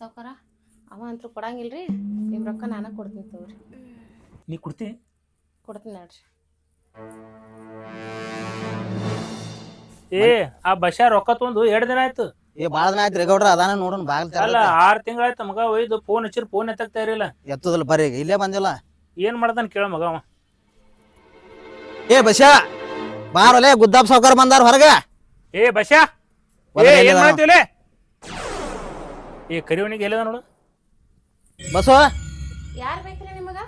ಸಾವ್ಕಾರ? ಅವ ಅಂತೂ ಕೊಡಂಗಿಲ್ರಿ. ನಿಮ್ಮ ರೊಕ್ಕ ನಾನು ಕೊಡ್ತೀನಿ ತಗೋರಿ. ನೀ ಕೊಡ್ತಿ? ಕೊಡ್ತೀನಿ ನೋಡ್ರಿ. ಏ ಆ ಬಶಾ ರೊಕ್ಕ ತೊಂದು ಎರಡ್ ದಿನ ಆಯ್ತು? ಏ ಬಾಳ ದಿನ ಆಯ್ತು ಗೌಡ್ರ ಅದಾನ ನೋಡೋಣ ಬಾಗಿಲ್ ಅಲ್ಲ ಆರ್ ತಿಂಗಳಾಯ್ತು ಮಗ ಒಯ್ದು ಫೋನ್ ಹಚ್ಚಿರ್ ಫೋನ್ ಎತ್ತಾಗ್ತಾ ಇರಲಿಲ್ಲ. ಎತ್ತದಲ್ಲ ಬರ್ರಿ ಇಲ್ಲೇ ಬಂದಿಲ್ಲ. ಏನ್ ಮಾಡ್ದಾನ ಕೇಳ ಮಗ ಅವ. ಏ ಬಸ್ಯಾ! ಬಾರಲೆ ಗುದ್ದಾಪ್ ಸಾವ್ಕಾರ ಬಂದಾರ ಹೊರಗೆ. ಏ ಬಸ್ಯಾ? ಏ ಏನ್? ಮಾಡ್ತೀವಲೆ ಏ ಕರಿವಣಿಗೆ ಎಲ್ಲದ ನೋಡು? ಬಸವ? ಯಾರು ಬೇಕ್ರಿ ನಿಮಗ?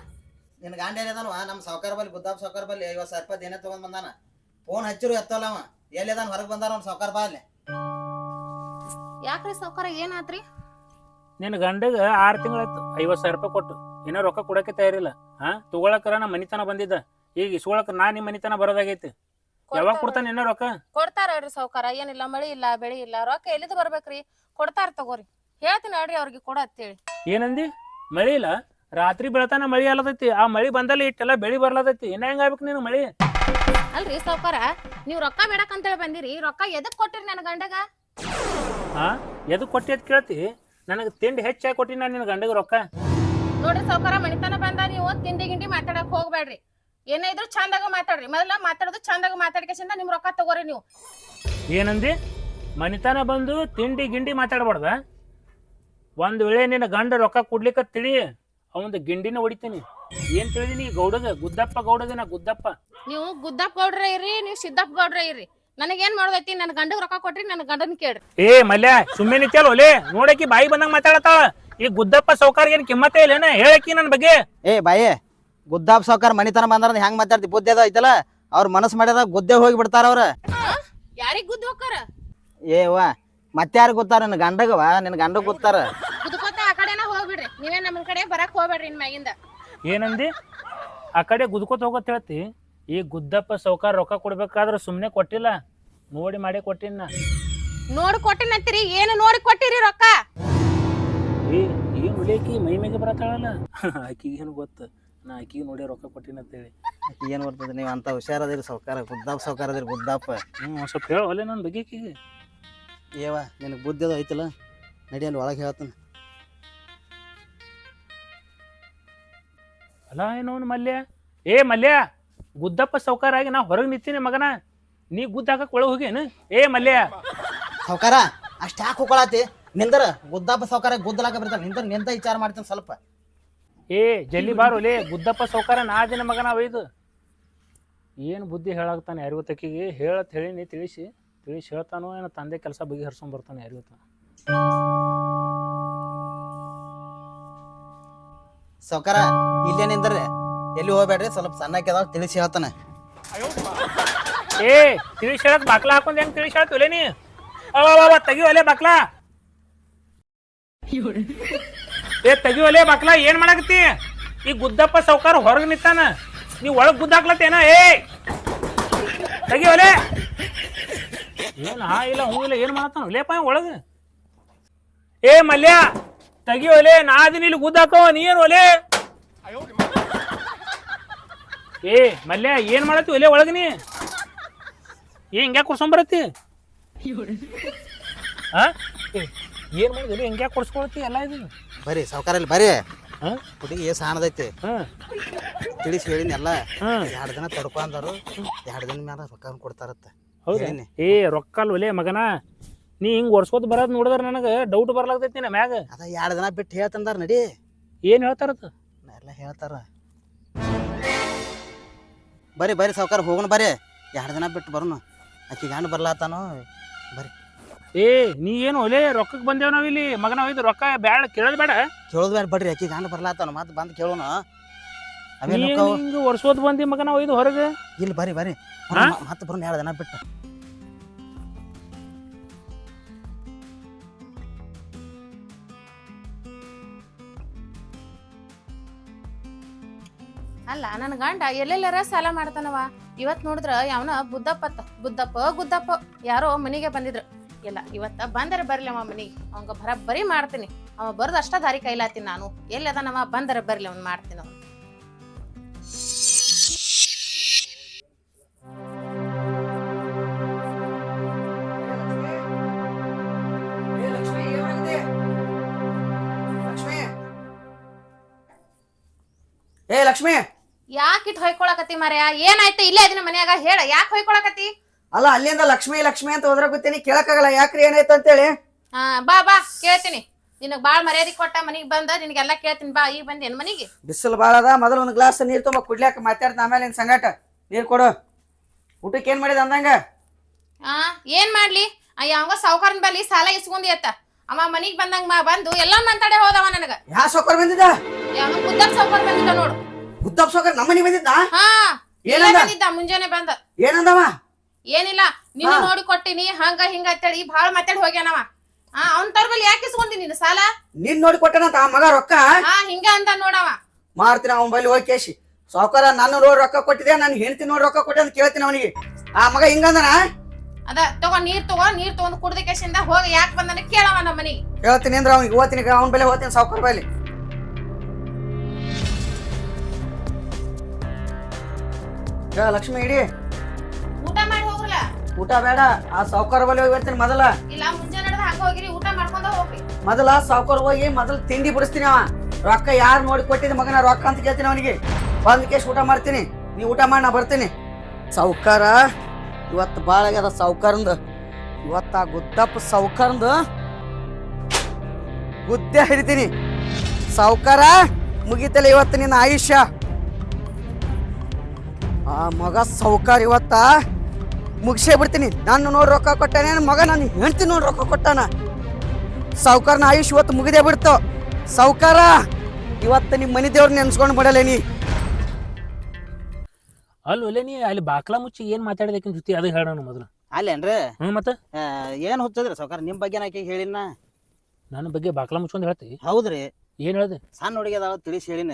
ನಿನ್ ಗಾಂಡ ಎಲ್ಲಿದಾನವ ನಮ್ಮ ಸಾವ್ಕಾರ ಬಲ್ಲಿ ಗುದ್ದಾಪ್ ಸಾವ್ಕಾರ ಬಲ್ಲಿ ಐವತ್ತು ಸಾವಿರ ರೂಪಾಯಿ ಏನೇ ತಗೊಂಡ್ ಬಂದಾನ. ಫೋನ್ ಹಚ್ಚಿರು ಎತ್ತಲ್ಲ ಅವ. ಎಲ್ಲಿದಾನ ಹೊರಗೆ ಬಂದಾರ ಅವ್ನ ಸಾವ್ಕಾರ ಬಾ ಅಲ್ಲಿ. ಯಾಕ್ರಿ ಸಾವ್ಕಾರ? ಏನಾತ್ರಿ ನಿನ್ನ ಗಂಡಗ ಆರ್ ತಿಂಗಳಾಯ್ತು. ಐವತ್ ಸಾವಿರ ರೂಪಾಯಿ ಕೊಟ್ಟು. ಏನೋ ರೊಕ್ಕ ಕೊಡಕ್ಕೆ ತಯಾರಿಲ್ಲ. ಹಾ ತಗೊಳಕರ ನಾ ಮನಿತನ ಬಂದಿದ್ದ. ಈಗ ಇಸ್ಕೊಳಕ ನಾ ನಿಮ್ ಮನಿತನ ಬರೋದಾಗೈತಿ. ಯಾವಾಗ ಕೊಡ್ತಾನ ಏನ ರೊಕ್ಕ? ಕೊಡ್ತಾರ ಹೇಳ್ರಿ ಸಾವ್ಕಾರ. ಏನಿಲ್ಲ ಮಳಿ ಇಲ್ಲ ಬೆಳಿ ಇಲ್ಲ. ರೊಕ್ಕ ಎಲ್ಲಿದ್ ಬರ್ಬೇಕ್ರಿ? ಕೊಡ್ತಾರ ತಗೋರಿ. ಹೇಳ್ತೀನಿ ಹೇಳ್ರಿ ಅವ್ರಿಗೆ ಕೊಡತ್ತೇಳಿ ಅಂತೇಳಿ. ಏನಂದಿ? ಮಳಿ ಇಲ್ಲ. ರಾತ್ರಿ ಬೆಳತಾನ ಮಳಿ ಅಲ್ಲದೈತಿ ಆ ಮಳಿ ಬಂದಲ್ಲಿ ಇಟ್ಟೆಲ್ಲ ಬೆಳಿ ಬರ್ಲದೈತಿ ಇನ್ನ ಹೆಂಗ ಆಗ್ಬೇಕು ನೀನು ಮಳಿ? ಅಲ್ರಿ ಸಾವ್ಕಾರ ನೀವ್ ರೊಕ್ಕ ಬೇಡಕ್ ಅಂತೇಳಿ ಬಂದಿರಿ. ರೊಕ್ಕ ಎದಕ್ ಕೊಟ್ಟಿರಿ ನನ್ನ ಗಂಡಗ? ಹಾ? ಎದಕ್ ಕೊಟ್ಟಿ ಅಂತ ಕೇಳ್ತಿ? ನನಗೆ ತಿಂಡಿ ಹೆಚ್ಚಾಗಿ ಕೊಟ್ಟಿ ನಾನು ನಿನ್ನ ಗಂಡಗ ರೊಕ್ಕ. ನೋಡ್ರಿ ಸಾವ್ಕಾರ ಮನಿತನ ಬಂದ ನೀವು ತಿಂಡಿ ಗಿಂಡಿ ಮಾತಾಡಕ್ ಹೋಗ್ಬೇಡ್ರಿ. ಏನೇ ಇದ್ರು ಚಂದಾಗ ಮಾತಾಡ್ರಿ. ಮೊದಲ ಮಾತಾಡೋದು ಚಂದಾಗ ಮಾತಾಡ್ಕೇಸಿಂದ ನಿಮ್ ರೊಕ್ಕ ತಗೋರಿ ನೀವು. ಏನಂದಿ? ಮನಿತನ ಬಂದು ತಿಂಡಿ ಗಿಂಡಿ ಮಾತಾಡ್ಬಾರ್ದ? ಒಂದ್ ವೇಳೆ ನಿನ್ನ ಗಂಡ ರೊಕ್ಕ ಕೊಡ್ಲಿಕ್ಕ ತಿಳಿ ಅವಂದು ಗಿಂಡಿನ ಹೊಡಿತೀನಿ. ಏನ್ ತಿಳಿದೀನಿ? ನೀ ಗೌಡಗ ಗುದ್ದಪ್ಪ ಗೌಡಗನ ಗುದ್ದಪ್ಪ. ನೀವು ಗುದ್ದಪ್ಪ ಗೌಡ್ರ ಇರ್ರಿ ನೀವು ಸಿದ್ದಪ್ಪ ಗೌಡ್ರ ಇರ್ರಿ. ನನಗೇನ್ ಮಾಡೋದೈತಿ? ನನ್ನ ಗಂಡಗ್ ರೊಕ್ಕ ಕೊಟ್ರಿ ನನ್ನ ಗಂಡನ್ ಕೇಳ್ರಿ. ಏ ಮಲ್ಯ ಸುಮ್ಮನೆ ನಿತ್ಯಲ್ಲ ಒಲೆ ನೋಡಕಿ ಬಾಯಿ ಬಂದಂಗ ಮಾತಾಡತ್ತ ಈ ಗುದ್ದಪ್ಪ ಸೌಕಾರ ಏನ್ ಕಿಮ್ಮತ್ತೇ ಇಲ್ಲೇನ? ಹೇಳಕಿ ನನ್ ಬಗ್ಗೆ. ಏ ಬಾಯಿ. ಗುದ್ದಾಬ್ ಸಾವ್ಕಾರ ಮನಿತನ ಬಂದ್ರ ಹೆಂಗ್ ಮಾತಾಡ್ತಿ? ಬುದ್ಧಿ ಅದ ಐತಲ್ಲ? ಅವ್ರ ಮನಸ್ಸು ಮಾಡ್ಯದ ಗುದ್ದೆ ಹೋಗಿ ಬಿಡ್ತಾರ ಅವ್ರ. ಯಾರಿಗ್ ಗುದ್ದು ಹೋಗ್ತಾರ ಏ ಮತ್ತೆ ಯಾರು ಗೊತ್ತಾರ ನಿನ್ನ ಗಂಡಗವ ನಿನ್ನ ಗಂಡ ಗೊತ್ತಾರ. ಆ ಕಡೆನ ಹೋಗ್ಬಿಡ್ರಿ. ನೀವೇ ನಮ್ಮ ಕಡೆ ಬರಕ್ ಹೋಗ್ಬೇಡ್ರಿ ಇನ್ ಮ್ಯಾಗಿಂದ. ಏನಂದಿ? ಆ ಕಡೆ ಗುದ್ಕೋತ ಹೋಗೋತ್ ಹೇಳ್ತಿ. ಈ ಗುದ್ದಪ್ಪ ಸೌಕಾರ ರೊಕ್ಕ ಕೊಡ್ಬೇಕಾದ್ರ ಸುಮ್ನೆ ಕೊಟ್ಟಿಲ್ಲ. ನೋಡಿ ಮಾಡಿ ಕೊಟ್ಟಿನ ನೋಡಿ ಕೊಟ್ಟಿನಂತೀರಿ ಏನು ನೋಡಿ ಕೊಟ್ಟಿರಿ ರೊಕ್ಕ? ಏ ಏನ್ ಉಳಿಯಕಿ ಮೈ ಮೇಗೆ ಬರತ್ತಾಳಲ್ಲ? ಆಕಿಗೆ ಏನು ಗೊತ್ತು? ನಾ ಆಕಿಗೆ ನೋಡಿ ರೊಕ್ಕ ಕೊಟ್ಟಿನಂತೇಳಿ ಏನು ಬರ್ತದೆ ನೀವು ಅಂತ ಹುಷಾರದಿರಿ ಸೌಕಾರ ಗುದ್ದಾಪ್ ಸೌಕಾರ ಅದಿರಿ ಗುದ್ದಾಪ. ಹ್ಞೂ ಒಂದ್ ಸ್ವಲ್ಪ ಹೇಳ ಒಲೆ ನನ್ನ ಬಗ್ಗೆ ಆಕಿಗೆ ಏವ ನಿನಗೆ ಬುದ್ಧಿ ಅದು ಐತಲ್ಲ? ನಡಿ ಅಲ್ಲಿ ಒಳಗೆ ಹೇಳ್ತಾನೆ. ಅಲ್ಲ ಏನೋನ್ ಮಲ್ಯ? ಏ ಮಲ್ಯ ಗುದ್ದಪ್ಪ ಸೌಕಾರ ಆಗಿ ನಾ ಹೊರಗೆ ನಿಂತೀನಿ ಮಗನ. ನೀ ಗುದ್ದ ಹಾಕಕ್ ಒಳಗೆ ಹೋಗೇನು ಏ ಮಲ್ಯ. ಸೌಕಾರ ಅಷ್ಟು ಯಾಕೆ ಹೋಗ್ಕೊಳತಿ ನಿಂದರ ಗುದ್ದಾಪ ಸೌಕಾರ ಗುದ್ದಲಾಕ ಬರ್ತಾನೆ ನಿಂದ್ರ ನಿಂತ ವಿಚಾರ ಮಾಡ್ತೀನಿ ಸ್ವಲ್ಪ. ಏ ಜಲ್ಲಿ ಬಾರು ಲೇ ಬುದ್ದಪ್ಪ ಸೌಕಾರ ನಾ ದಿನ ಮಗನ ಒಯ್ದು ಏನು ಬುದ್ಧಿ ಹೇಳಾಗ್ತಾನೆ ಯಾರಿಗೂ ತಕ್ಕಿಗೆ ಹೇಳತ್ ಹೇಳಿನಿ ತಿಳಿಸಿ. ತಿಳಿಸಿ ಹೇಳ್ತಾನೋ ಏನೋ ತಂದೆ ಕೆಲಸ ಬಗೆಹರ್ಸ್ಕೊಂಡ್ ಬರ್ತಾನೆ ಯಾರಿಗೂ ಸೌಕಾರ ಇಲ್ಲೇ ನಿಂದ್ರಿ ಎಲ್ಲಿ ಹೋಗ್ಬೇಡ್ರಿ? ಸ್ವಲ್ಪ ಸಣ್ಣಕ್ಕೆ ಅದಾವ ತಿಳಿಸಿ ಹೇಳ್ತಾನೆ. ಏ ತಿಳಿಸಿ ಹೇಳಕ್ ಬಾಕ್ಲ ಹಾಕೊಂಡ್ ಹೆಂಗ್ ತಿಳಿಸಿ ಹೇಳ್ತೀವಲೇ ನೀ? ಅವ ತೆಗಿವಲೆ ಬಾಕ್ಲಾ. ಏ, ತೆಗಿವಲೇ ಬಾಕ್ಲಾ, ಏನ್ ಮಾಡಕತ್ತಿ? ಈ ಗುದ್ದಪ್ಪ ಸಾವ್ಕಾರ ಹೊರಗೆ ನಿಂತಾನ. ನೀ ಒಳಗ್ ಗುದ್ದ ಹಾಕ್ಲತ್ತೇನ? ಏ! ತೆಗಿವಲೇ! ಏನ್ ಹಾ ಇಲ್ಲ, ಹೂ, ಇಲ್ಲ, ಏನ್ ಮಾಡತ್ತಾನ? ಲೇಪ ಒಳಗ. ಏ, ಮಲ್ಯ, ತೆಗಿವಲೆ, ನಾ ಅದೀನಿ, ಇಲ್ಲಿ ಗುದ್ದ ಹಾಕೋ, ನೀ ಏನ್ ಒಲೆ? ಏ, ಮಲ್ಯ, ಏನ್ ಮಾಡತ್ತಿ ಒಲೆ ಒಳಗ ನೀ? ಏ, ಹಿಂಗ್ಯಾಕ್ ಕೊಡ್ಸೊಂಬರತ್ತಿ ಹಾ ಏನ್ ಮಾಡಿದ್ರಿ? ಹಿಂಗ್ಯಾಕ್ ಕೊಡ್ಸ್ಕೊಳತ್ತಿ ಎಲ್ಲ ಇದು? ಬರ್ರಿ ಸಾವ್ಕಾರ ಇಲ್ಲಿ ಬರೀ ಹಾ? ಹುಡುಗಿ ಏ ಸಾಣದೈತಿ ಹಾ. ತಿಳಿಸಿ ಹೇಳಿನಿ ಎಲ್ಲ ಎರಡು ದಿನ ತಡ್ಕೊಂಡಾರು ಎರಡು ದಿನ ಮ್ಯಾಲ ರೊಕ್ಕ ಕೊಡ್ತಾರತ್ತ. ಹೌದು. ಏ ರೊಕ್ಕ ಒಲೆ ಮಗನ. ನೀ ಹಿಂಗ್ ಒರ್ಸ್ಕೊತ ಬರೋದ್ ನೋಡಿದ್ರ ನನಗೆ ಡೌಟ್ ಬರ್ಲಾಗ್ತೈತಿ ನಮ್ಮ ಮ್ಯಾಗ. ಅದ ಎರಡು ದಿನ ಬಿಟ್ಟು ಹೇಳ್ತಂದಾರ ನಡಿ. ಏನು ಹೇಳ್ತಾರತ್ತ ಎಲ್ಲ ಹೇಳ್ತಾರ. ಬರೀ ಬರೀ ಸಾವುಕಾರ ಹೋಗೋಣ ಬರೀ ಎರಡು ದಿನ ಬಿಟ್ಟು ಬರೋಣ ಆಕಿ ಗಂಡ ಬರ್ಲಾತಾನೋ? ಬರ್ರಿ. ಏ ನೀ ಏನು ಒಲೆ ರೊಕ್ಕಕ್ ಬಂದೇವ್ ಇಲ್ಲಿ? ಮಗನ ಇದು ರೊಕ್ಕ ಬ್ಯಾಡ ಕೇಳೋದ್ ಬೇಡ ಕೇಳೋದು ಬೇಡ ಬಡ್ರಿ ಅಕ್ಕಿ ನಾನು ಬರ್ಲಾತಾನು ಮತ್ತೆ ಬಂದು ಕೇಳೋಣ ನೀ ಅವೇನು ಹೆಂಗ್ ಬಂದಿ ಮಗನ ಒಯ್ದು ಹೊರಗೆ? ಇಲ್ಲಿ ಬರ್ರಿ ಬರ್ರಿ. ಹಾ? ಮತ್ತೆ ಬರೋಣ ಎರಡು ದಿನ ಬಿಟ್ಟು. ಅಲ್ಲ ನನ್ನ ಗಂಡ ಎಲ್ಲೆಲ್ಲರ ಸಾಲ ಮಾಡ್ತಾನವ? ಇವತ್ ನೋಡಿದ್ರ ಯಾವನ ಬುದ್ದಪ್ಪ ಬುದ್ದಪ್ಪ ಗುದ್ದಪ್ಪ ಯಾರೋ ಮನೆಗೆ ಬಂದಿದ್ರು. ಇಲ್ಲ ಇವತ್ತ ಬಂದರ ಬರ್ಲಿ ಅವ ಮನಿ ಅವಂಗ ಬರಬ್ಬರಿ ಮಾಡ್ತೀನಿ. ಅವ ಬರ್ದು ಅಷ್ಟ ದಾರಿ ಕೈಲಾತೀನಿ ನಾನು. ಎಲ್ಲಿ ಅದಾನವ ಬಂದರ ಬರ್ಲಿ ಅವ್ನು ಮಾಡ್ತೀನಿ. ಏ ಲಕ್ಷ್ಮಿ. ಯಾಕೆ ಇಟ್ಟು ಹೊಯ್ಕೊಳಕತ್ತಿ ಮಾರ್ಯಾ? ಏನಾಯ್ತು? ಇಲ್ಲೇ ಇದನ್ನ ಮನ್ಯಾಗ. ಹೇಳ ಯಾಕೆ ಹೊಯ್ಕೊಳಕತ್ತಿ? ಅಲ್ಲ ಅಲ್ಲಿಂದ ಲಕ್ಷ್ಮಿ ಲಕ್ಷ್ಮಿ ಅಂತ ಹೋದ್ರಾಗುತ್ತೇನಿ ಕೇಳಕ್ಕಾಗಲ್ಲ. ಯಾಕ್ರಿ ಏನಾಯ್ತು ಅಂತೇಳಿ? ಹಾ ಬಾ ಬಾ ಕೇಳ್ತೀನಿ. ನಿನಗ್ ಬಾಳ ಮರ್ಯಾದೆ ಕೊಟ್ಟ ಮನಿಗ್ ಬಂದ ನಿನಗೆಲ್ಲ ಕೇಳ್ತೀನಿ ಬಾ ಈಗ ಬಂದೇನ್ ಮನಿಗೆ. ಬಿಸಿಲು ಬಾಳ ಅದ ಮೊದಲು ಒಂದು ಗ್ಲಾಸ್ ನೀರು ತುಂಬ ಕುಡ್ಲಾಕ ಮಾತಾಡ್ತ ಆಮೇಲೆ ನಿನ್ ಸಂಗಾಟ ನೀರು ಕೊಡು. ಊಟಕ್ಕೆ ಏನ್ ಮಾಡಿದ ಅಂದಂಗ? ಆ ಏನ್ ಮಾಡ್ಲಿ? ಆ ಯಾವಂಗ ಸಾವುಕಾರನ್ ಬಲ್ಲಿ ಸಾಲ ಇಸ್ಕೊಂಡಿ ಅತ್ತ. ಅವ ಮನಿಗ್ ಬಂದಂಗ ಮಾ ಬಂದು ಎಲ್ಲ ಮಾತಾಡೆ ಹೋದವ ನನಗ. ಯಾ ಸೌಕರ್ ಬಂದಿದ್ದ? ಯಾವನ ಗುದ್ದಪ್ ಸಾವುಕಾರ ಬಂದಿದ್ದ ನೋಡು. ಗುದ್ದಪ್ಪ ಸೌಕರ್ ನಮ್ಮ ಮನೆಗೆ ಬಂದಿದ್ದ? ಹಾ ಇಲ್ಲೇ ಏನಂದ? ಬಂದಿದ್ದ ಮುಂಜಾನೆ ಬಂದ. ಏನಂದವ? ಏನಿಲ್ಲ ನಿನ್ನ ನೋಡಿ ಕೊಟ್ಟಿನಿ ಹಂಗ ಹಿಂಗ ಅಂತೇಳಿ ಬಾಳ ಮಾತಾಡಿ ಹೋಗ್ಯಾನವ ಆ ಅವ್ನ ತರ್ ಬಲ್ಲಿ ಯಾಕೆ ಇಸ್ಕೊಂಡಿ ನೀನು ಸಾಲ? ನಿನ್ ನೋಡಿ ಕೊಟ್ಟನಂತ ಆ ಮಗ ರೊಕ್ಕ? ಹಾ ಹಿಂಗ ಅಂತ ನೋಡವ ಮಾರ್ತೀನಿ ಅವನ ಬಲ್ಲಿ ಹೋಗಿ ಕೇಶಿ. ಸಾವುಕಾರ ನನ್ನ ನೋಡಿ ರೊಕ್ಕ ಕೊಟ್ಟಿದೆ ನನ್ನ ಹೆಂಡತಿ ನೋಡಿ ರೊಕ್ಕ ಕೊಟ್ಟೆ ಅಂತ ಕೇಳ್ತೀನಿ ಅವನಿಗೆ. ಆ ಮಗ ಹಿಂಗಂದನ ಅದ ತಗೋ ನೀರ್ ತಗೋ ನೀರ್ ತಗೊಂಡ್ ಕುಡ್ದ ಕೇಸಿಂದ ಹೋಗಿ ಯಾಕೆ ಬಂದನ ಕೇಳವ ನಮ್ಮ ಮನೆಗೆ. ಹೇಳ್ತೀನಿ ಅಂದ್ರೆ ಅವ್ನಿಗೆ ಓದ್ತೀನಿ ಅವನ ಬಲ್ಲಿ ಹೋಗ್ತೀನಿ ಸಾವುಕಾರ ಬಲ್ಲಿ. ಲಕ್ಷ್ಮಿ ಇಡಿ. ಊಟ ಬೇಡ ಆ ಸಾವುಕಾರ ಬಳಿ ಹೋಗಿ ಬರ್ತೀನಿ ಮೊದಲ. ಇಲ್ಲ ಮುಂಜಾನೆ ನಡೆದ ಹಂಗ ಹೋಗಿರಿ ಊಟ ಮಾಡ್ಕೊಂಡ ಹೋಗ್ರಿ. ಮೊದಲ ಸಾವುಕಾರ ಹೋಗಿ ಮೊದಲ ತಿಂಡಿ ಬಿಡಿಸ್ತೀನಿ ಅವ. ರೊಕ್ಕ ಯಾರು ನೋಡಿ ಕೊಟ್ಟಿದ್ದ ಮಗನ ರೊಕ್ಕ ಅಂತ ಕೇಳ್ತೀನಿ ಅವನಿಗೆ. ಬಂದ್ ಕೇಸ್ ಊಟ ಮಾಡ್ತೀನಿ ನೀ ಊಟ ಮಾಡಿ ನಾ ಬರ್ತೀನಿ. ಸಾವುಕಾರ ಇವತ್ತು ಭಾಳ ಆಗ್ಯದ ಸಾವುಕಾರಂದು. ಇವತ್ತು ಆ ಗುದ್ದಪ್ಪ ಸಾವುಕಾರಂದು ಗುದ್ದೆ ಹಿಡಿತೀನಿ. ಸಾವುಕಾರ ಮುಗಿತಲ್ಲ ಇವತ್ತು ನಿನ್ನ ಆಯುಷ್ಯ. ಆ ಮಗ ಸಾವುಕಾರ ಇವತ್ತ? ಮುಗಿಸೇ ಬಿಡ್ತೀನಿ. ನಾನು ನೋಡಿ ರೊಕ್ಕ ಕೊಟ್ಟಾನೆ ನನ್ನ ಮಗ ನಾನು ಹೆಂಡ್ತಿ ನೋಡಿ ರೊಕ್ಕ ಕೊಟ್ಟಾನ. ಸಾವುಕಾರನ ಆಯುಷ್ ಇವತ್ತು ಮುಗಿದೇ ಬಿಡ್ತು. ಸಾವುಕಾರ ಇವತ್ತು ನಿಮ್ಮ ಮನೆ ದೇವ್ರ ನೆನ್ಸ್ಕೊಂಡು ಬಿಡಲ್ಲ ನೀ. ಅಲ್ಲಿ ಒಲೆ ನೀ ಅಲ್ಲಿ ಬಾಕ್ಲ ಮುಚ್ಚಿ ಏನ್ ಮಾತಾಡ್ಬೇಕಿನ ಜೊತೆ ಅದು ಹೇಳೋಣ ಮೊದಲು. ಅಲ್ಲೇನ್ರಿ ಹ್ಮ್ ಮತ್ತೆ? ಏನು ಹುಚ್ಚದ್ರಿ ಸಾವುಕಾರ? ನಿಮ್ಮ ಬಗ್ಗೆ ನಾಕಿ ಹೇಳಿನ ನನ್ನ ಬಗ್ಗೆ ಬಾಕ್ಲ ಮುಚ್ಕೊಂಡು ಹೇಳ್ತಿ. ಹೌದ್ರಿ. ಏನ್ ಹೇಳ್ದೆ? ಸಣ್ಣ ಹುಡುಗಿ ಅದಾವ ತಿಳಿಸಿ ಹೇಳಿನ.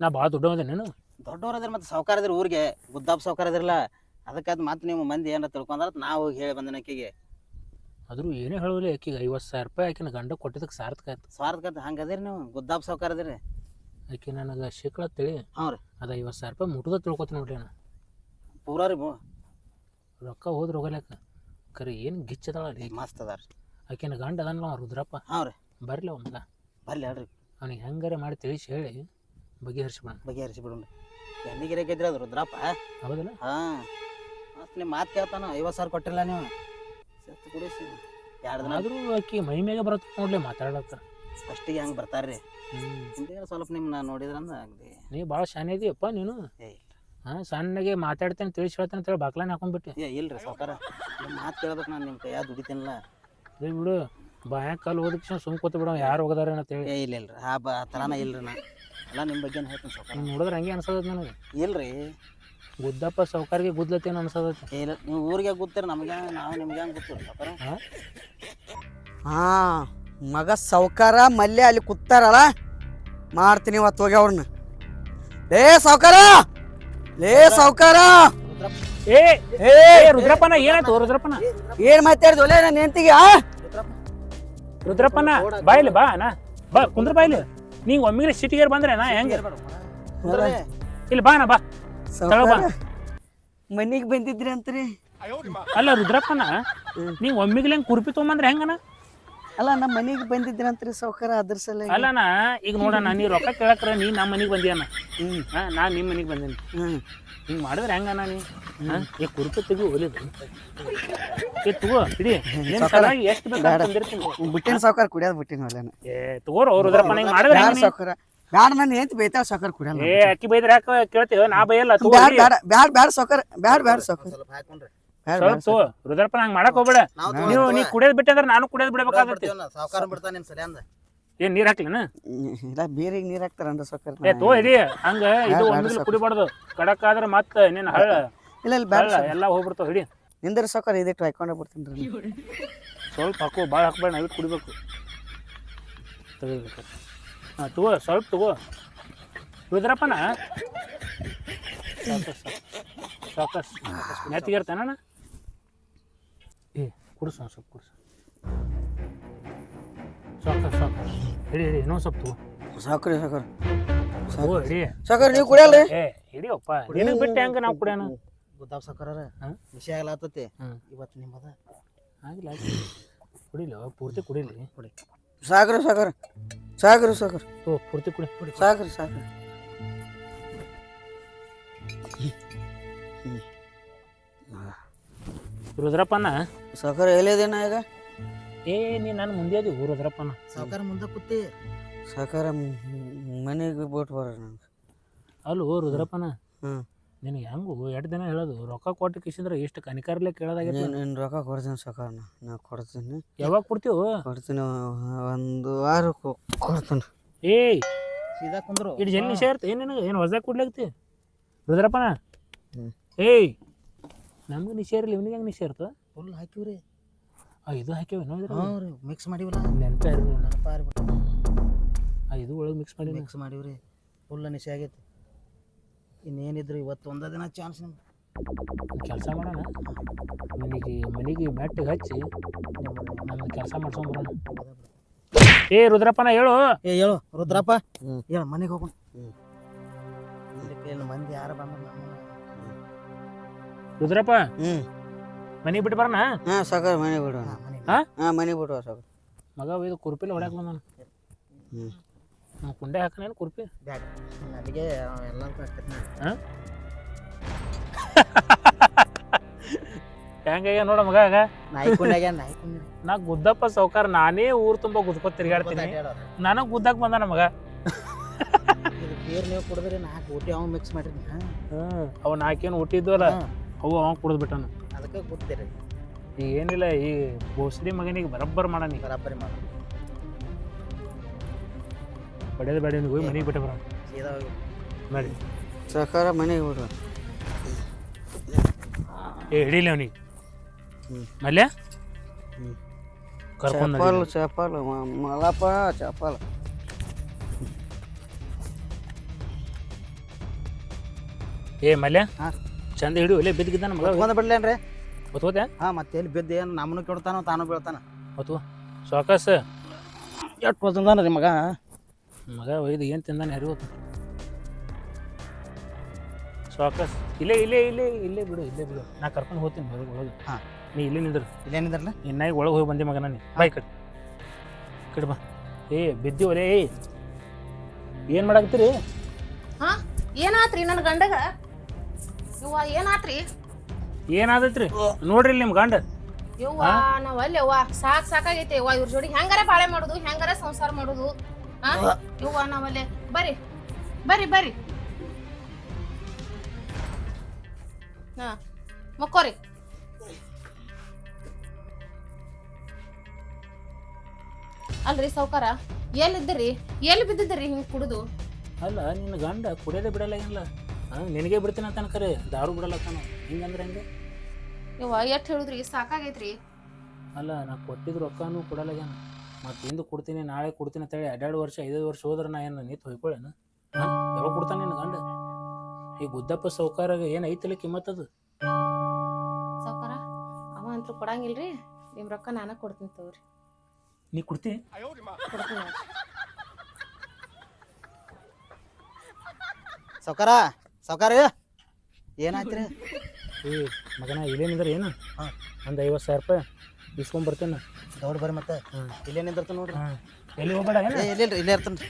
ನಾ ಭಾಳ ದೊಡ್ಡವದೆ ನೀನು. ದೊಡ್ಡವ್ರ ಅದ್ರ ಮತ್ತೆ ಸಾವುಕಾರ ಇದ್ರ ಊರಿಗೆ ಗುದ್ದಾಪ್ ಸಾವುಕಾರ ಅದ್ರಲ್ಲ ಅದಕ್ಕೆ ಮತ್ತೆ ನಿಮ್ಮ ಮಂದಿ ಏನಾರ ತಿಳ್ಕೊಂಡ್ರ ನಾವು ಹೋಗಿ ಹೇಳಿ ಬಂದನ ಆಕಿಗೆ ಆದ್ರೂ ಏನೇ ಹೇಳೋಲ್ಲ ಆಕಿಗೆ ಐವತ್ತು ಸಾವಿರ ರೂಪಾಯಿ ಆಕಿನ ಗಂಡ ಕೊಟ್ಟಿದ್ದಕ್ಕೆ ಸಾರ್ಥಕ ಆಯ್ತು. ಸ್ವಾರ್ಥಕತ್ ಹಂಗ ಅದಿರಿ ನೀವು ಗುದ್ದಾಪ್ ಸಾವ್ಕಾರ ಅದಿರಿ. ಆಕೆ ನನಗೆ ಶಿಕ್ಳ ತಿಳಿ ಹ್ಞೂ ರೀ. ಅದು ಐವತ್ತು ಸಾವಿರ ರೂಪಾಯಿ ಮುಟ್ಟದ ತಿಳ್ಕೊತೀನಿ ನೋಡ್ರಿ ನಾನು ಪೂರ ರೀ ಬೋ- ರೊಕ್ಕ ಹೋದ್ರೆ ಹೋಗಲ್ಯಾಕ ಖರೆ ಏನು ಗಿಚ್ಚದಾಳ ರೀ ಮಸ್ತ್ ಅದಾರ ಆಕಿನ ಗಂಡ ಅದನ್ನ ರುದ್ರಪ್ಪ. ಹ್ಞೂ ರೀ. ಬರಲಿ ಅವಂಗ ಬರ್ಲಿ ಹೇಳ್ರಿ. ಅವ್ನಿಗೆ ಹೆಂಗಾರೆ ಮಾಡಿ ತಿಳಿಸಿ ಹೇಳಿ ಬಗೆಹರಿಸ್ಬಿಡ ಬಗೆಹರಿಸಿ ಬಿಡೋಣ ಎಣ್ಣಿಗೆರೆ ಇದ್ರೆ ಅದು ರುದ್ರಪ್ಪ. ಹೌದಲ್ಲ? ಹಾ. ನಿಮ್ಮ ಮಾತು ಕೇಳ್ತಾನ ಐವತ್ತು ಸಾವಿರ ಕೊಟ್ಟಿಲ್ಲ ನೀವು. ಸತ್ತು ಕುಡಿಸಿ ಎರಡು ದಿನ ಆದ್ರೂ ಆಕಿ ಮೈ ಮ್ಯಾಗ ಬರತ್ತೆ ನೋಡ್ಲಿ ಮಾತಾಡತ್ತ ಫಸ್ಟಿಗೆ ಹಂಗೆ ಬರ್ತಾರೆ ಹ್ಮ್. ಹಿಂದೆ ಸ್ವಲ್ಪ ನಿಮ್ಮನ್ನ ನೋಡಿದ್ರಂದ ಆಗಲಿ ನೀ ಭಾಳ ಶಾನೆ ಇದೀಯಪ್ಪ ನೀನು? ಏಯ್ ಹಾ ಸಣ್ಣಗೆ ಮಾತಾಡ್ತೇನೆ ತಿಳಿಸಿ ಹೇಳ್ತೇನೆ ಅಂತೇಳಿ ಬಾಕ್ಲಾನ ಹಾಕೊಂಡ್ಬಿಟ್ಟೆ. ಏ ಇಲ್ರಿ ಸಾವ್ಕಾರ. ನಿಮ್ಮ ಮಾತು ಕೇಳ್ಬೇಕು ನಾನು ನಿಮ್ಮ ಕೈಯಾಗ ದುಡಿತೀನಲ್ಲ. ಅದೇ ಬಿಡು. ಬಾಯಾಗ ಕಾಲು ಹೋದಕ್ಕೆ ಸುಮ್ ಕೂತ್ ಬಿಡ ಯಾರು ಹೋಗದಾರ ಅಂತೇಳಿ ಏ ಇಲ್ಲ ಇಲ್ರಿ. ಆ ಬ ಆ ಥರನ ಇಲ್ರಿ ನಾ. ಎಲ್ಲ ನಿಮ್ಮ ಬಗ್ಗೆ ಹೇಳ್ತೀನಿ ಸಾವ್ಕಾರ? ನೋಡಿದ್ರೆ ಹಂಗೆ ಅನ್ಸೋದ್ ನನಗೆ. ಇಲ್ರಿ. ಗುದ್ದಪ್ಪ ಸೌಕಾರಿಗೆ ಗುದ್ಲತ್ತೇನು ಅನ್ಸದತ್ತೆ ಇಲ್ಲ ನೀವು ಊರಿಗೆ ಗೊತ್ತಿರ ನಮಗೆ ನಾವು ನಿಮ್ಗೆ ಹೆಂಗೆ ಗೊತ್ತಿರಿ ಹಾ? ಮಗ ಸೌಕಾರ ಮಲ್ಲೆ ಅಲ್ಲಿ ಕೂತಾರಲ್ಲ? ಮಾಡ್ತೀನಿ ಇವತ್ತು ಹೋಗಿ ಅವ್ರನ್ನ ಲೇ ಸೌಕಾರ ಲೇ ಸೌಕಾರ ಏ ಏ ರುದ್ರಪ್ಪನ ಏನಾಯ್ತು ರುದ್ರಪ್ಪನ? ಏನ್ ಮಾತಾಡ್ದು ಒಲೆ ನನ್ನ ಹೆಂಡತಿಗೆ ಆ? ರುದ್ರಪ್ಪನ ಬಾಯ್ಲಿ ಬಾ ನಾ ಬಾ ಕುಂದ್ರ ಬಾಯ್ಲಿ. ನೀ ಒಮ್ಮಿಗೆ ಸಿಟಿಗೆ ಬಂದ್ರೆ ನಾ ಹೆಂಗೆ? ಇಲ್ಲಿ ಬಾ ನಾ ಬಾ. ತಗೋ ಮನಿಗೆ ಬಂದಿದ್ರಿ ಅಂತ್ರಿ ಅಲ್ಲ ರುದ್ರಪ್ಪನ ನೀ ಒಮ್ಮಿಗ್ಲೆ ಹೆಂಗ್ ಕುರ್ಪಿ ತೊಗೊಂಬಂದ್ರೆ ಹೆಂಗನ? ಅಲ್ಲ ನಮ್ಮ ಮನಿಗೆ ಬಂದಿದ್ರಿ ಅಂತ್ರಿ ಸೌಕರ್ಯ ಅದ್ರ ಸಲ ಅಲ್ಲನ ಈಗ ನೋಡಣ ನೀ ರೊಕ್ಕ ಕೇಳಕ್ರ ನೀ ನಮ್ಮ ಮನಿಗೆ ಬಂದಿಯನ ಹ್ಮ್. ನಾ ನಿಮ್ಮ ಮನಿಗೆ ಬಂದೇನಿ. ಹ್ಮ್. ಹಿಂಗ್ ಮಾಡಿದ್ರೆ ಹೆಂಗನ ನೀ? ಈ ಕುರ್ಪಿ ತೆಗಿ ಒಲಿದು. ಏ ತಗೋ ಇಡಿ. ಎಷ್ಟು ಬಿಟ್ಟಿನ ಸಾವುಕಾರ ಕುಡಿಯೋದು ಬಿಟ್ಟಿನ ಒಲೆನ. ಏ ತಗೋರು ರುದ್ರಪ್ಪನ ಹಿಂಗ್ ಮಾಡಿದ್ರೆ ಸೌಕರ್ಯ ಸಾವುಕಾರ? ಬ್ಯಾಡ ನನ್ನ ಹೆಂಡತಿ ಬೈತಾವ ಸಕರ್ ಕುಡಿಯಲ್ಲ ಏ ಅಕ್ಕಿ ಬೈದ್ರೆ ಯಾಕ ಕೇಳ್ತೀವಿ ನಾ ಬೈಯಲ್ಲ ತಗೋ ಬ್ಯಾಡ ಬ್ಯಾಡ ಬ್ಯಾಡ ಬ್ಯಾಡ ಸಕರ್ ಬ್ಯಾಡ ಬ್ಯಾಡ ಸಕರ್. ಸ್ವಲ್ಪ ಹಾಕೊಂಡ್ರೆ. ಸ್ವಲ್ಪ ಬ್ಯಾಡ ರುದ್ರಪ್ಪ ಹಂಗ್ ಮಾಡಕ್ ಹೋಗ್ಬೇಡ. ನೀವು ನೀ ಕುಡಿಯೋದು ಬಿಟ್ಟಂದ್ರೆ ನಾನು ಕುಡಿಯೋದು ಬಿಡಬೇಕಾಗುತ್ತೆ ಸಾವ್ಕಾರ ಬಿಡ್ತಾನೆ ನಿಮ್ಮ ಸರಿ ಅಂದ. ಏನ್ ನೀರ್ ಹಾಕ್ಲಿನ? ಇಲ್ಲ ಬೇರೆಗೆ ನೀರ್ ಹಾಕ್ತಾರನ್ರಿ ಸಾವುಕಾರ ಏ ತೋ ಇರಿ. ಹಂಗ ಇದು ಸಾಕು. ಕುಡಿಬಾರ್ದು. ಕಡಕ್ ಆದ್ರೆ ಮತ್ತೆ ನಿನ್ನ ಹಳ್ಳ. ಇಲ್ಲ ಇಲ್ಲ ಬ್ಯಾಡ ಎಲ್ಲ ಹೋಗ್ಬಿಡ್ತಾವ ಹಿಡಿ. ನಿಂದ್ರ ಸಾವುಕಾರ ಇದಿಟ್ಟು ಹಾಕೊಂಡೇ ಬಿಡ್ತೀನಿ ರೀ. ಸ್ವಲ್ಪ ಹಾಕು ಭಾಳ ಹಾಕ್ಬೇಡ ನಾವಿಟ್ಟು ಕುಡಿಬೇಕು. ತೆಗಿಬೇಕು ಹಾಂ ತಗೋ ಸ್ವಲ್ಪ ತಗೋ. ಇದ್ರಪ್ಪನ ಸಾಕಸ್ ನೆತ್ತಿಗಿರ್ತಾನಣ್ಣ ಏ ಕುಡಿಸು ಸ್ವಲ್ಪ ಕುಡಿಸ. ಸಾಕಸ್ ಸಾಕಸ್. ಹಿಡಿ ಹಿಡಿ ಇನ್ನೊಂದು ಸ್ವಲ್ಪ ತಗೋ. ಸಾಕ್ರಿ ಸಾವುಕಾರ ತಗೋ ಹಿಡಿ. ಸಾವುಕಾರ ನೀವು ಕುಡಿಯಲ್ಲ ಏ ಹಿಡಿಯಪ್ಪ. ನಿನಗೆ ಬಿಟ್ಟು ಹೆಂಗೆ ನಾವು ಕುಡಿಯೋಣ ಗುದ್ದಾಪ್ ಸಾವ್ಕಾರ ಹಾ? ವಿಷಯ ಆಗ್ಲಾತತಿ ಆತತಿ. ಇವತ್ತು ನಿಮ್ಮದ. ಆಗಿಲ್ಲ. ಕುಡಿಲ್ಲ ಪೂರ್ತಿ ಕುಡಿಲಿ. ಕುಡಿ. ಸಾಗರ ಸಾಗರ ಸಾಗರ ಸಾಗರ. ತೋ ಪೂರ್ತಿ ಕುಡಿ ಕುಡಿ. ಸಾಗರ ಸಾಗರ. ರುದ್ರಪ್ಪನ? ಸಾಗರ ಎಲ್ಲಿದೇನ ಈಗ? ಏ ನೀ ನನ್ನ ಮುಂದೆ ಅದಿ ರುದ್ರಪ್ಪನ. ಸಾಗರ ಮುಂದೆ ಕೂತಿ. ಸಾಗರ ಮನೆಗೆ ಬೋಟ್ ಬರ ನಂಗೆ ಅಲ್ಲೋ ರುದ್ರಪ್ಪನ? ಹ್ಞೂ ನಿನಗೆ ಹೆಂಗು? ಎರಡು ದಿನ ಹೇಳೋದು? ರೊಕ್ಕ ಕೊಟ್ಟು ಕಿಸಿದ್ರೆ ಎಷ್ಟು ಕನಿಕಾರ್ಲೆ ಕೇಳೋದಾಗಿತ್ತು ನಿನ್ನ ರೊಕ್ಕ ಕೊಡ್ತೀನಿ ಸಕಾರಣ ನಾ. ಕೊಡ್ತೀನಿ. ಯಾವಾಗ ಕೊಡ್ತೀವೋ ಕೊಡ್ತೀನಿ ಒಂದು ವಾರ ಕೊಡ್ತೀನಿ. ಏಯ್! ಸೀದಾ ಕುಂದ್ರು. ಇಟ್ಟು ಜಲ್ದಿ ಸೇರ್ತ ಏನು ನಿನಗೆ ಏನು ಹೊಸದಾಗ ಕೊಡ್ಲಾಗ್ತಿ ರುದ್ರಪ್ಪನ. ಏಯ್! ನಮ್ಗೆ ನೀ ಇರಲಿ ಇವನಿಗೆ ಹೆಂಗೆ ನೀ ಸೇರ್ತ ಫುಲ್ ಹಾಕಿವ್ರಿ. ಆ ಇದು ಹಾಕಿವಿ ನೋಡಿದ್ರೆ ಮಿಕ್ಸ್ ಮಾಡಿವಲ್ಲ ನೆನಪೇ ನೆನಪಾರ್ಬಿಟ್ಟು ಆ ಇದು ಒಳಗೆ ಮಿಕ್ಸ್ ಮಾಡಿ ಮಿಕ್ಸ್ ಮಾಡಿವ್ರಿ. ಫುಲ್ ನಿಶೆ ಆಗೈತಿ. ಇನ್ನೇನಿದ್ರು ಇವತ್ತು ಒಂದ ದಿನ ಚಾನ್ಸ್ ನಿಮ್ಗೆ ಕೆಲಸ ಮಾಡೋಣ. ಮನೆಗೆ ಮನೆಗೆ ಮೆಟ್ಟಿಗೆ ಹಚ್ಚಿ ಕೆಲಸ ಮಾಡ್ಸೋಣ ಏ ರುದ್ರಪ್ಪನ ಹೇಳು. ಏ ಹೇಳು ರುದ್ರಪ್ಪ. ಹೇಳು ಮನೆಗೆ ಹೋಗೋಣ. ಇಲ್ಲಿ ಮಂದಿ ಯಾರು ಬಂದ ರುದ್ರಪ್ಪ ಹ್ಞೂ ಮನೆಗೆ ಬಿಟ್ಟು ಬರೋಣ? ಹಾಂ ಬಿಡು ಮನೆಗೆ ಹಾ? ಹಾಂ ಮನೆಗೆ ಬಿಡುವ ಸಾಕು ಮಗ ಇದು ಕುರ್ಪಿಲಿ ಹೊಡ್ಯಾಕ ಬಂದಾನ. ಹ್ಞೂ ನಾವು ಕುಂಡೆ ಹಾಕನೇನು ಕುರ್ಪಿ? ಬ್ಯಾಡ. ನನಗೆ ಎಲ್ಲ ಹಾಂ? ಹೆಂಗಾಗ್ಯ ನೋಡ ಮಗ ಆಗ? ನಾಯ್ಕೊಂಡಾಗ ನಾಯ್ಕೊಂಡ ನಾ ಗುದ್ದಪ್ಪ ಸೌಕಾರ ನಾನೇ ಊರು ತುಂಬ ಗುದ್ಕೋ ತಿರ್ಗಾಡ್ತೀನಿ. ನನಗೆ ಗುದ್ದಕ್ಕೆ ಬಂದ ನಮಗ ನೀರು ನೀವು ಕುಡಿದ್ರಿ ನಾಲ್ಕು ಊಟಿ ಅವ್ ಮಿಕ್ಸ್ ಮಾಡಿರಿ ಹ್ಞೂ ಅವ ಊಟಿ ಹುಟ್ಟಿದ್ವಲ್ಲ ಅವು ಅವ ಕುಡಿದ್ಬಿಟ್ಟನು ಅದಕ್ಕೆ ಗೊತ್ತಿರಿ ಏನಿಲ್ಲ ಈ ಬೋಸ್ರಿ ಮಗನಿಗೆ ಬರಬ್ಬರ್ ಮಾಡಾನ. ಬರಬ್ಬರಿ ಮಾಡು. ಬಡಿಯೋದು ಬೇಡ ಹೋಗಿ ಮನೆಗೆ ಬಿಟ್ಟು ಬರೋಣ. ಮಾಡಿ ಸರ್ಕಾರ ಮನೆಗೆ ಬಿಡುವ ಏ ಹಿಡೀಲಿ ಅವನಿಗೆ. ಮಲ್ಯ. ಕರ್ಕೊಂಡು ಮ- ಮಲಪ ಚಪಲ್ ಏ ಮಲ್ಯ? ಹಾ. ಚಂದ ಹಿಡಿಯು ಇಲ್ಲೇ ಬಿದ್ದಿದ್ದಾನ ಮಗ. ಬಂದ ಬಿಡ್ಲೇನ್ರಿ ಒತ್ಕೋತೆ ಹಾಂ ಮತ್ತೆ ಎಲ್ಲಿ ಬಿದ್ದು ಏನು ನಮ್ಮನ್ನು ಕೆಡ್ತಾನೋ ತಾನು ಬೀಳ್ತಾನ. ಗೊತ್ತು ಸಾಕಸ್. ಎಷ್ಟು ರೀ ಮಗ? ಮಗ ಒಯ್ದು ಏನು ತಿಂದಾನೆ ಹರಿವತ್ತು ಸಾಕಸ್. ಇಲ್ಲೇ ಇಲ್ಲೇ ಇಲ್ಲೇ ಇಲ್ಲೇ ಬಿಡು ಇಲ್ಲೇ ಬಿಡು. ನಾ ಕರ್ಕೊಂಡು ಹೋಗ್ತೀನಿ ಹೊರಗೆ ಒಳಗೆ ಹಾಂ. ನೀ ಇಲ್ಲೇ ನಿಂದ್ರು. ಇಲ್ಲೇನಿದ್ರಲ್ಲ ಇನ್ನಾಗಿ ಒಳಗೆ ಹೋಗಿ ಬಂದೆ ಮಗ ನಾನು ಬಾಯ್ ಕಟ್ ಕಡೆ. ಬಾ. ಏ ಒಲೆ ಏ. ಏನು ಮಾಡಾಕತ್ತೀರಿ? ಹಾ ಏನಾತ್ರಿ ನನ್ನ ಗಂಡಗ? ಇವ್ವ ಏನಾತ್ರಿ? ಏನಾದೈತ್ರಿ? ನೋಡ್ರಿ ಇಲ್ಲಿ ನಿಮ್ಮ ಗಂಡ. ಯವ್ವ ನಾವ್ ಅಲ್ಲಿ ಯವ್ವ. ಸಾಕ್ ಸಾಕಾಗೈತೆ ಯವ್ವ. ಇವ್ರ ಜೋಡಿ ಹೆಂಗಾರ ಬಾಳೆ ಮಾಡುದು ಹೆಂಗಾರ ಸಂಸಾರ ಮಾಡುದು? ಯವ್ವ ನಾವಲ್ಲೇ ಬರ್ರಿ. ಬರ್ರಿ ಬರ್ರಿ. ಹಾ ಮಕ್ಕೋರಿ. ಅಲ್ರಿ ಸಾವ್ಕಾರ ಎಲ್ಲಿದ್ದೀರಿ? ಎಲ್ಲಿ ಬಿದ್ದಿದ್ದೀರಿ ಹಿಂಗ್ ಕುಡುದು? ಅಲ್ಲ ನಿನ್ನ ಗಂಡ ಕುಡಿಯೋದೇ ಬಿಡಲ್ಲ ಏನಲ್ಲ ನಿನಗೆ ಬಿಡ್ತೀನಿ ಅಂತ ಕರೆ. ದಾರು ಬಿಡಲ್ಲ ತಾನ. ಹಿಂಗಂದ್ರೆ ಹೆಂಗೆ? ಯವ್ವ ಎಷ್ಟ್ ಹೇಳಿದ್ರಿ? ಸಾಕಾಗೈತ್ರಿ. ಅಲ್ಲ ನಾ ಕೊಟ್ಟಿದ್ದು ರೊಕ್ಕನೂ ಕೊಡಲ್ಲಾಗ್ಯಾನ ಮತ್ತೆ ಇಂದು ಕೊಡ್ತೀನಿ ನಾಳೆ ಕೊಡ್ತೀನಿ ಅಂತೇಳಿ ಎರಡೆರಡು ವರ್ಷ ಐದೈದು ವರ್ಷ ಹೋದ್ರೆ ನಾ ಏನು ನಿಂತು ಹೊಯ್ಕೊಳ್ಳೇನ ಯಾವಾಗ ಕೊಡ್ತಾನೆ ನಿನ್ನ ಗಂಡ? ಈ ಗುದ್ದಪ್ಪ ಸೌಕಾರಾಗ ಏನು ಐತಲ್ಲ ಕಿಮ್ಮತ್ತದು ಸೌಕಾರ ಅವ ಅಂತೂ ಕೊಡಂಗಿಲ್ರಿ ನಿಮ್ಮ ರೊಕ್ಕ ನಾನು ಕೊಡ್ತೀನಿ ತಗೋರಿ. ನೀ ಕೊಡ್ತಿ? ಕೊಡ್ತೀನಿ ಸೌಕಾರ ಸೌಕಾರ ಸೌಕಾರ ರೀ ಏ ಮಗನ ಇಲ್ಲೇನಿದ್ರೆ ಏನು? ಹಾಂ. ಒಂದು ಐವತ್ತು ಸಾವಿರ ರೂಪಾಯಿ. ಇಸ್ಕೊಂಬರ್ತೇನೆ. ದೌಡ್ ಬರ್ರಿ ಮತ್ತೆ. ಇಲ್ಲೇನಿಂದ ನೋಡ್ರಿ? ಎಲ್ಲಿ ಹೋಗ್ಬೇಡ ಇಲ್ಲೇ ಇರ್ತೇನೆ